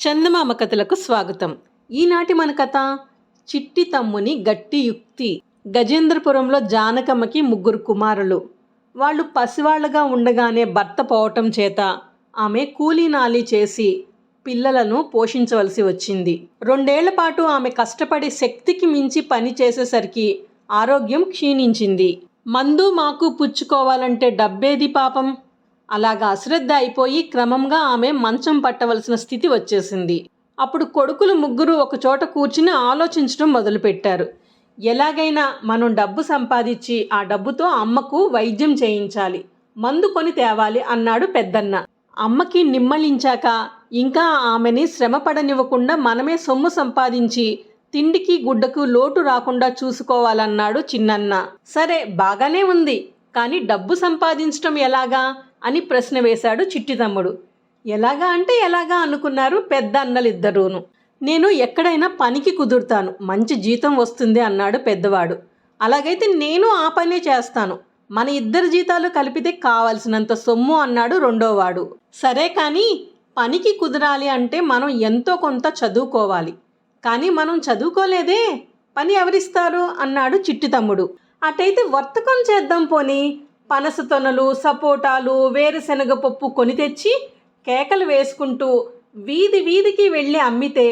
చందమామ కథలకు స్వాగతం. ఈనాటి మన కథ చిట్టి తమ్ముని గట్టి యుక్తి. గజేంద్రపురంలో జానకమ్మకి ముగ్గురు కుమారులు. వాళ్ళు పసివాళ్ళుగా ఉండగానే భర్త పోవటం చేత ఆమె కూలీనాలి చేసి పిల్లలను పోషించవలసి వచ్చింది. రెండేళ్ళ పాటు ఆమె కష్టపడి శక్తికి మించి పని చేసేసరికి ఆరోగ్యం క్షీణించింది. మందు మాకు పుచ్చుకోవాలంటే డబ్బేది పాపం. అలాగా అశ్రద్ధ అయిపోయి క్రమంగా ఆమె మంచం పట్టవలసిన స్థితి వచ్చేసింది. అప్పుడు కొడుకులు ముగ్గురు ఒక చోట కూర్చుని ఆలోచించడం మొదలుపెట్టారు. ఎలాగైనా మనం డబ్బు సంపాదించి ఆ డబ్బుతో అమ్మకు వైద్యం చేయించాలి. మందు కొని తేవాలి అన్నాడు పెద్దన్న. అమ్మకి నిమ్మలించాక ఇంకా ఆమెని శ్రమ పడనివ్వకుండా మనమే సొమ్ము సంపాదించి తిండికి గుడ్డకు లోటు రాకుండా చూసుకోవాలన్నాడు చిన్నన్న. సరే బాగానే ఉంది. కానీ డబ్బు సంపాదించటం ఎలాగా? అని ప్రశ్న వేశాడు చిట్టి తమ్ముడు. ఎలాగా అంటే ఎలాగా అనుకున్నారు పెద్ద అన్నలిద్దరూను. నేను ఎక్కడైనా పనికి కుదురుతాను. మంచి జీతం వస్తుంది అన్నాడు పెద్దవాడు. అలాగైతే నేను ఆ పనే చేస్తాను. మన ఇద్దరు జీతాలు కలిపితే కావలసినంత సొమ్ము అన్నాడు రెండోవాడు. సరే కానీ పనికి కుదరాలి అంటే మనం ఎంతో కొంత చదువుకోవాలి. కానీ మనం చదువుకోలేదే? పని ఎవరిస్తారు? అన్నాడు చిట్టి తమ్ముడు. అటైతే వర్తకం చేద్దాం పోనీ. పనస తొనలు సపోటాలు వేరుశనగ పప్పు కొని తెచ్చి కేకలు వేసుకుంటూ వీధి వీధికి వెళ్ళి అమ్మితే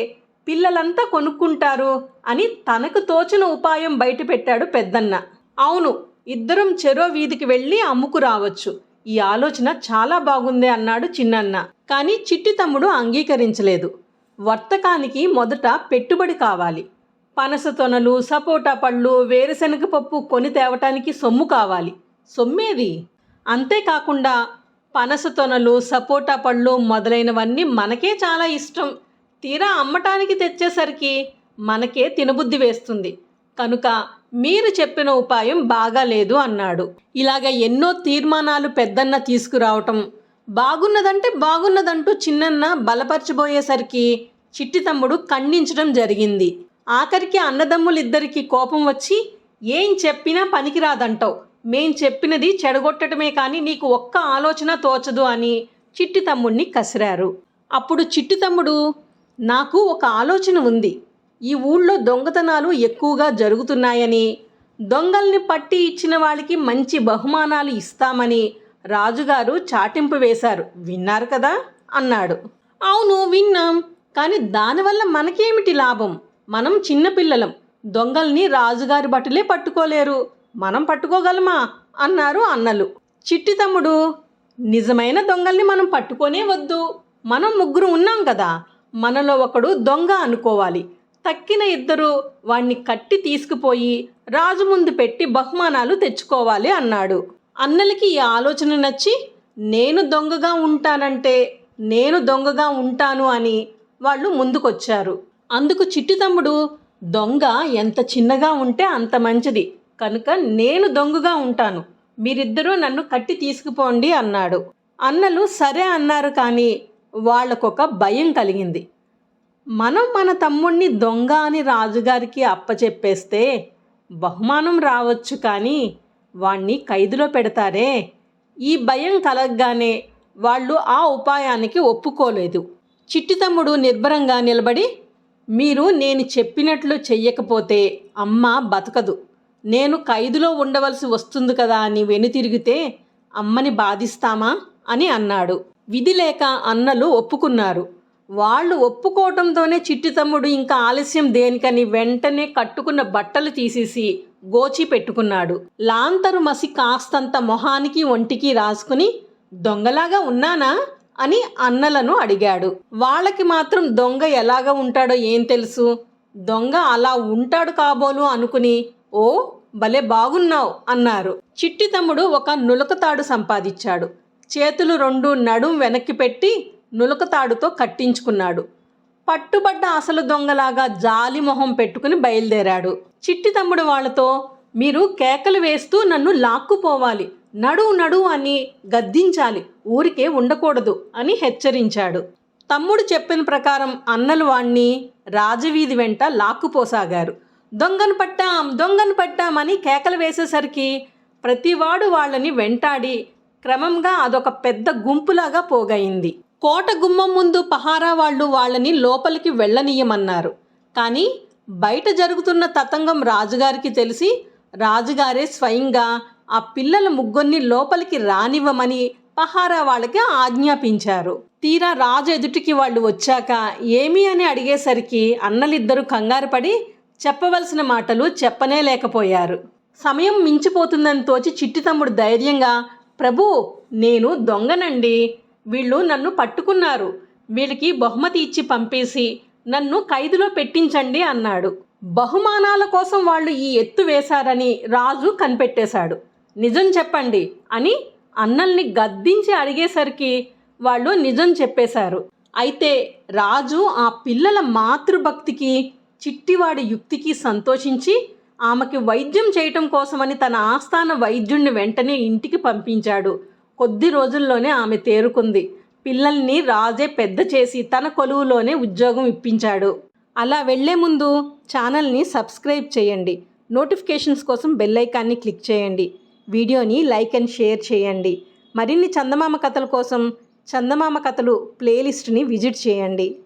పిల్లలంతా కొనుక్కుంటారు అని తనకు తోచిన ఉపాయం బయటపెట్టాడు పెద్దన్న. అవును ఇద్దరం చెరో వీధికి వెళ్ళి అమ్ముకు రావచ్చు. ఈ ఆలోచన చాలా బాగుంది అన్నాడు చిన్నన్న. కానీ చిట్టి తమ్ముడు అంగీకరించలేదు. వర్తకానికి మొదట పెట్టుబడి కావాలి. పనస తొనలు సపోటా పళ్ళు వేరుశనగ పప్పు కొని తేవటానికి సొమ్ము కావాలి. సొమ్మేది. అంతేకాకుండా పనస తొనలు సపోటా పళ్ళు మొదలైనవన్నీ మనకే చాలా ఇష్టం. తీరా అమ్మటానికి తెచ్చేసరికి మనకే తినబుద్ధి వేస్తుంది. కనుక మీరు చెప్పిన ఉపాయం బాగాలేదు అన్నాడు. ఇలాగ ఎన్నో తీర్మానాలు పెద్దన్న తీసుకురావటం బాగున్నదంటే బాగున్నదంటూ చిన్నన్న బలపరచబోయేసరికి చిట్టి తమ్ముడు ఖండించడం జరిగింది. ఆఖరికి అన్నదమ్ములిద్దరికీ కోపం వచ్చి ఏం చెప్పినా పనికిరాదంటావు. మేం చెప్పినది చెడగొట్టడమే కానీ నీకు ఒక్క ఆలోచన తోచదు అని చిట్టి తమ్ముడిని కసిరారు. అప్పుడు చిట్టి తమ్ముడు నాకు ఒక ఆలోచన ఉంది. ఈ ఊళ్ళో దొంగతనాలు ఎక్కువగా జరుగుతున్నాయని దొంగల్ని పట్టి ఇచ్చిన వాళ్ళకి మంచి బహుమానాలు ఇస్తామని రాజుగారు చాటింపు వేశారు. విన్నారు కదా? అన్నాడు. అవును విన్నాం. కానీ దానివల్ల మనకేమిటి లాభం? మనం చిన్నపిల్లలం దొంగల్ని రాజుగారి బట్టలే పట్టుకోలేరు. మనం పట్టుకోగలమా? అన్నారు అన్నలు. చిట్టి తమ్ముడు నిజమైన దొంగల్ని మనం పట్టుకొనే వద్దు. మనం ముగ్గురు ఉన్నాం కదా. మనలో ఒకడు దొంగ అనుకోవాలి. తక్కిన ఇద్దరు వాణ్ణి కట్టి తీసుకుపోయి రాజు ముందు పెట్టి బహుమానాలు తెచ్చుకోవాలి అన్నాడు. అన్నలకి ఈ ఆలోచన నచ్చి నేను దొంగగా ఉంటానంటే నేను దొంగగా ఉంటాను అని వాళ్ళు ముందుకొచ్చారు. అందుకు చిట్టి తమ్ముడు దొంగ ఎంత చిన్నగా ఉంటే అంత మంచిది. కనుక నేను దొంగగా ఉంటాను. మీరిద్దరూ నన్ను కట్టి తీసుకుపోండి అన్నాడు. అన్నలు సరే అన్నారు కానీ వాళ్ళకొక భయం కలిగింది. మనం మన తమ్ముణ్ణి దొంగ అని రాజుగారికి అప్పచెప్పేస్తే బహుమానం రావచ్చు కానీ వాణ్ణి ఖైదులో పెడతారే? ఈ భయం కలగగానే వాళ్ళు ఆ ఉపాయానికి ఒప్పుకోలేదు. చిట్టి తమ్ముడు నిర్భరంగా నిలబడి మీరు నేను చెప్పినట్లు చెయ్యకపోతే అమ్మ బతకదు. నేను ఖైదులో ఉండవలసి వస్తుంది కదా అని వెనుతిరిగితే అమ్మని బాధిస్తామా అని అన్నాడు. విధి లేక అన్నలు ఒప్పుకున్నారు. వాళ్ళు ఒప్పుకోవటంతోనే చిట్టి తమ్ముడు ఇంకా ఆలస్యం దేనికని వెంటనే కట్టుకున్న బట్టలు తీసేసి గోచి పెట్టుకున్నాడు. లాంతరు మసి కాస్తంత మొహానికి ఒంటికి రాసుకుని దొంగలాగా ఉన్నానా? అని అన్నలను అడిగాడు. వాళ్ళకి మాత్రం దొంగ ఎలాగ ఉంటాడో ఏం తెలుసు? దొంగ అలా ఉంటాడు కాబోలు అనుకుని ఓ భలే బాగున్నావు అన్నారు. చిట్టి తమ్ముడు ఒక నులకతాడు సంపాదించాడు. చేతులు రెండు నడుం వెనక్కి పెట్టి నులకతాడుతో కట్టించుకున్నాడు. పట్టుబడ్డ అసలు దొంగలాగా జాలి మొహం పెట్టుకుని బయలుదేరాడు. చిట్టి తమ్ముడు వాళ్ళతో మీరు కేకలు వేస్తూ నన్ను లాక్కుపోవాలి. నడు నడు అని గద్దించాలి. ఊరికే ఉండకూడదు అని హెచ్చరించాడు. తమ్ముడు చెప్పిన ప్రకారం అన్నలు వాణ్ణి రాజవీధి వెంట లాక్కుపోసాగారు. దొంగను పట్టాం దొంగను పట్టామని కేకలు వేసేసరికి ప్రతివాడు వాళ్ళని వెంటాడి క్రమంగా అదొక పెద్ద గుంపులాగా పోగయింది. కోట గుమ్మం ముందు పహారా వాళ్ళు వాళ్ళని లోపలికి వెళ్ళనీయమన్నారు. కానీ బయట జరుగుతున్న తతంగం రాజుగారికి తెలిసి రాజుగారే స్వయంగా ఆ పిల్లల ముగ్గురిని లోపలికి రానివ్వమని పహారా వాళ్ళకి ఆజ్ఞాపించారు. తీరా రాజు ఎదుటికి వాళ్ళు వచ్చాక ఏమి అని అడిగేసరికి అన్నలిద్దరూ కంగారు పడి చెప్పవలసిన మాటలు చెప్పనే లేకపోయారు. సమయం మించిపోతుందని తోచి చిట్టి తమ్ముడు ధైర్యంగా ప్రభు నేను దొంగనండి. వీళ్ళు నన్ను పట్టుకున్నారు. వీళ్ళకి బహుమతి ఇచ్చి పంపేసి నన్ను ఖైదులో పెట్టించండి అన్నాడు. బహుమానాల కోసం వాళ్ళు ఈ ఎత్తు వేశారని రాజు కనిపెట్టేశాడు. నిజం చెప్పండి అని అన్నల్ని గద్దించి అడిగేసరికి వాళ్ళు నిజం చెప్పేశారు. అయితే రాజు ఆ పిల్లల మాతృభక్తికి చిట్టివాడి యుక్తికి సంతోషించి ఆమెకి వైద్యం చేయటం కోసమని తన ఆస్థాన వైద్యుణ్ణి వెంటనే ఇంటికి పంపించాడు. కొద్ది రోజుల్లోనే ఆమె తేరుకుంది. పిల్లల్ని రాజే పెద్ద చేసి తన కొలువులోనే ఉద్యోగం ఇప్పించాడు. అలా వెళ్ళే ముందు ఛానల్ని సబ్స్క్రైబ్ చేయండి. నోటిఫికేషన్స్ కోసం బెల్ ఐకాన్ని క్లిక్ చేయండి. వీడియోని లైక్ అండ్ షేర్ చేయండి. మరిన్ని చందమామ కథల కోసం చందమామ కథలు ప్లేలిస్ట్ని విజిట్ చేయండి.